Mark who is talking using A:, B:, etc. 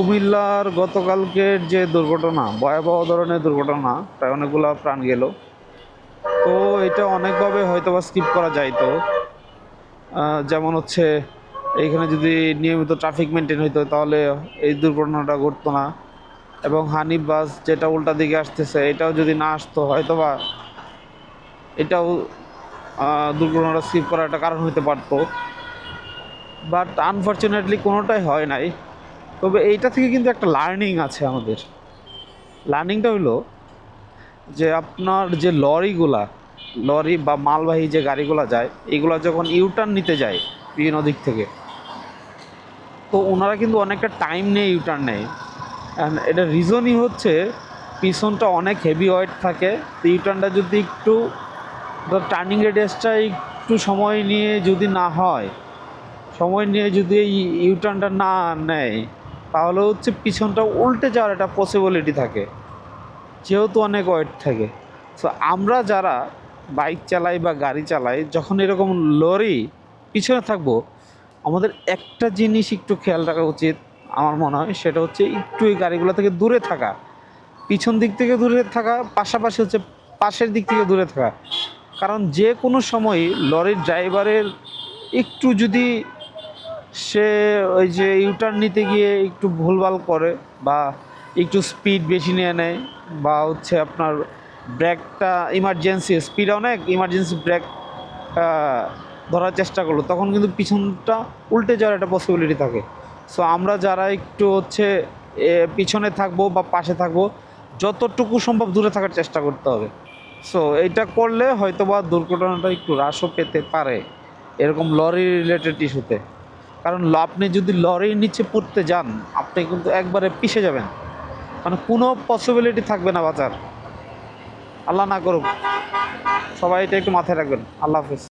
A: কুমিল্লার গতকালকের যে দুর্ঘটনা, ভয়াবহ ধরনের দুর্ঘটনা, প্রায় অনেকগুলো প্রাণ গেল। তো এটা অনেকভাবে হয়তো বা স্কিপ করা যাইতো যেমন হচ্ছে, এইখানে যদি নিয়মিত ট্রাফিক মেনটেন হইতো, তাহলে এই দুর্ঘটনাটা ঘটতো না। এবং হানিফ বাস যেটা উল্টা দিকে আসতেছে, এটাও যদি না আসতো হয়তো বা এটাও দুর্ঘটনাটা স্কিপ করার একটা কারণ হতে পারতো। বাট আনফর্চুনেটলি কোনোটাই হয় নাই। তবে এইটা থেকে কিন্তু একটা লার্নিং আছে আমাদের। লার্নিংটা হলো যে আপনার যে লরিগুলা, লরি বা মালবাহী যে গাড়িগুলো যায়, এগুলো যখন ইউটার্ন নিতে যায় বিভিন্ন দিক থেকে, তো ওনারা কিন্তু অনেকটা টাইম নিয়ে ইউটার্ন নেয়। অ্যান্ড এটা রিজনই হচ্ছে পিছনটা অনেক হেভি ওয়েট থাকে, তো ইউটার্নটা যদি একটু টার্নিং রেডিয়াসটা একটু সময় নিয়ে যদি না হয়, সময় নিয়ে যদি এই ইউটার্নটা না নেয় তাহলে হচ্ছে পিছনটা উল্টে যাওয়ার একটা পসিবিলিটি থাকে। যেহেতু অনেক ওয়েট থাকে। সো আমরা যারা বাইক চালাই বা গাড়ি চালাই, যখন এরকম লরি পিছনে থাকব, আমাদের একটা জিনিস একটু খেয়াল রাখা উচিত আমার মনে হয়, সেটা হচ্ছে একটু এই গাড়িগুলো থেকে দূরে থাকা। পিছন দিক থেকে দূরে থাকা, পাশাপাশি হচ্ছে পাশের দিক থেকে দূরে থাকা। কারণ যে কোনো সময় লরির ড্রাইভারের একটু যদি সে ওই যে ইউটার্ন নিতে গিয়ে একটু ভুলভাল করে বা একটু স্পিড বেশি নিয়ে নেয় বা হচ্ছে আপনার ব্রেকটা ইমার্জেন্সি স্পিড অনেক ইমার্জেন্সি ব্রেক ধরার চেষ্টা করল। তখন কিন্তু পিছনটা উল্টে যাওয়ার একটা পসিবিলিটি থাকে। সো আমরা যারা একটু হচ্ছে পিছনে থাকব বা পাশে থাকব, যতটুকু সম্ভব দূরে থাকার চেষ্টা করতে হবে। সো এইটা করলে হয়তো বা দুর্ঘটনাটা একটু হ্রাসও পেতে পারে। এরকম লরি রিলেটেড ইস্যুতে কারণ আপনি যদি লরির নিচে পড়তে যান, আপনি কিন্তু একবারে পিষে যাবেন। মানে কোনো পসিবিলিটি থাকবে না বাঁচার। আল্লাহ না করুক। সবাই এটা একটু মাথায় রাখবেন। আল্লাহ হাফিজ।